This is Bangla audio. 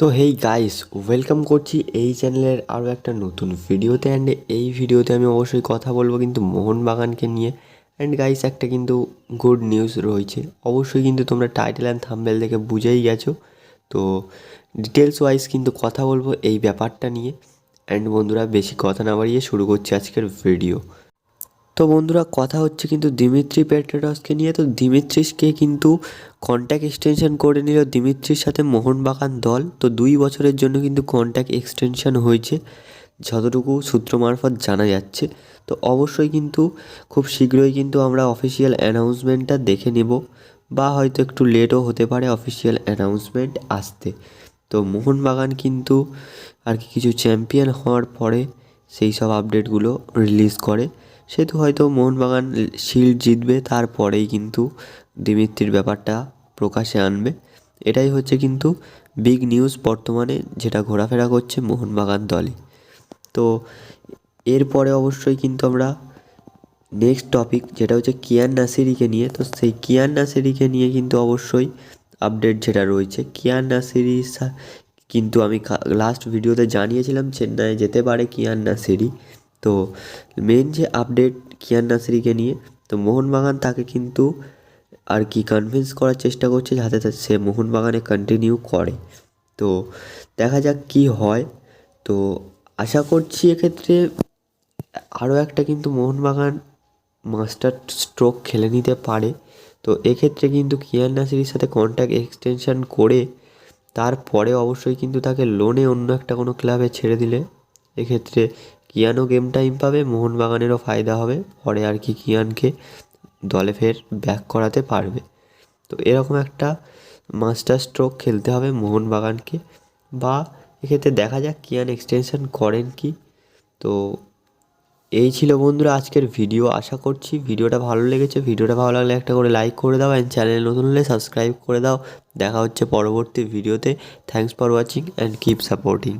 তো হেই গাইস ওয়েলকাম করছি এই চ্যানেলের আরও একটা নতুন ভিডিওতে অ্যান্ড এই ভিডিওতে আমি অবশ্যই কথা বলব কিন্তু মোহনবাগানকে নিয়ে। অ্যান্ড গাইস একটা কিন্তু গুড নিউজ রয়েছে। অবশ্যই কিন্তু তোমরা টাইটেল অ্যান্ড থাম্বেল দেখে বুঝেই গেছো। তো ডিটেলস ওয়াইজ কিন্তু কথা বলব এই ব্যাপারটা নিয়ে। অ্যান্ড বন্ধুরা, বেশি কথা না বাড়িয়ে শুরু করছি আজকের ভিডিও তো বন্ধুরা, কথা হচ্ছে কিন্তু দিমিত্রি পেট্রাডসকে নিয়ে। তো দিমিত্রিসকে কিন্তু কন্ট্যাক্ট এক্সটেনশন করে নিল দিমিত্রির সাথে মোহনবাগান দল। তো দুই বছরের জন্য কিন্তু কন্ট্যাক্ট এক্সটেনশন হয়েছে, যতটুকু সূত্র মারফত জানা যাচ্ছে। তো অবশ্যই কিন্তু খুব শীঘ্রই কিন্তু আমরা অফিসিয়াল অ্যানাউন্সমেন্টটা দেখে নেব, বা হয়তো একটু লেটও হতে পারে অফিসিয়াল অ্যানাউন্সমেন্ট আসতে। তো মোহনবাগান কিন্তু আর কি কিছু চ্যাম্পিয়ন হওয়ার পরে সেই সব আপডেটগুলো রিলিজ করে। সেহেতু হয়তো মোহনবাগান শিল্ড জিতবে, তারপরেই কিন্তু দিমিত্রির ব্যাপারটা প্রকাশে আনবে। এটাই হচ্ছে কিন্তু বিগ নিউজ বর্তমানে যেটা ঘোরাফেরা করছে মোহনবাগান দলে তো এরপরে অবশ্যই কিন্তু আমরা নেক্সট টপিক যেটা হচ্ছে কিয়ান নাসিরিকে নিয়ে। তো সেই কিয়ান নাসিরিকে নিয়ে কিন্তু অবশ্যই আপডেট যেটা রয়েছে। কিয়ান নাসিরি কিন্তু আমি লাস্ট ভিডিওতে জানিয়েছিলাম, চেন্নাই যেতে পারে কিয়ান নাসিরি। তো মেন যে আপডেট কিয়ান নাসিরিকে নিয়ে, তো মোহনবাগান তাকে কিন্তু আর কি কনভিন্স করার চেষ্টা করছে যাতে সে মোহনবাগানে কন্টিনিউ করে। তো দেখা যাক কি হয়। তো আশা করছি এক্ষেত্রে আরও একটা কিন্তু মোহনবাগান মাস্টার স্ট্রোক খেলে নিতে পারে। তো এক্ষেত্রে কিন্তু কিয়ান নাসিরির সাথে কন্ট্যাক্ট এক্সটেনশন করে তারপরে অবশ্যই কিন্তু তাকে লোনে অন্য একটা কোনো ক্লাবে ছেড়ে দিলে। এক্ষেত্রে কিয়ানও গেম টাইম পাবে, মোহনবাগানেরও ফায়দা হবে। পরে আর কি কিয়ানকে দলে ফের ব্যাক করাতে পারবে। তো এরকম একটা মাস্টার স্ট্রোক খেলতে হবে মোহনবাগানকে। বা এক্ষেত্রে দেখা যাক কিয়ান এক্সটেনশন করেন কি। তো এই ছিল বন্ধুরা আজকের ভিডিও আশা করছি ভিডিওটা ভালো লেগেছে। ভিডিওটা ভালো লাগলে একটা করে লাইক করে দাও অ্যান্ড চ্যানেল নতুন হলে সাবস্ক্রাইব করে দাও। দেখা হচ্ছে পরবর্তী ভিডিওতে thanks for watching and keep supporting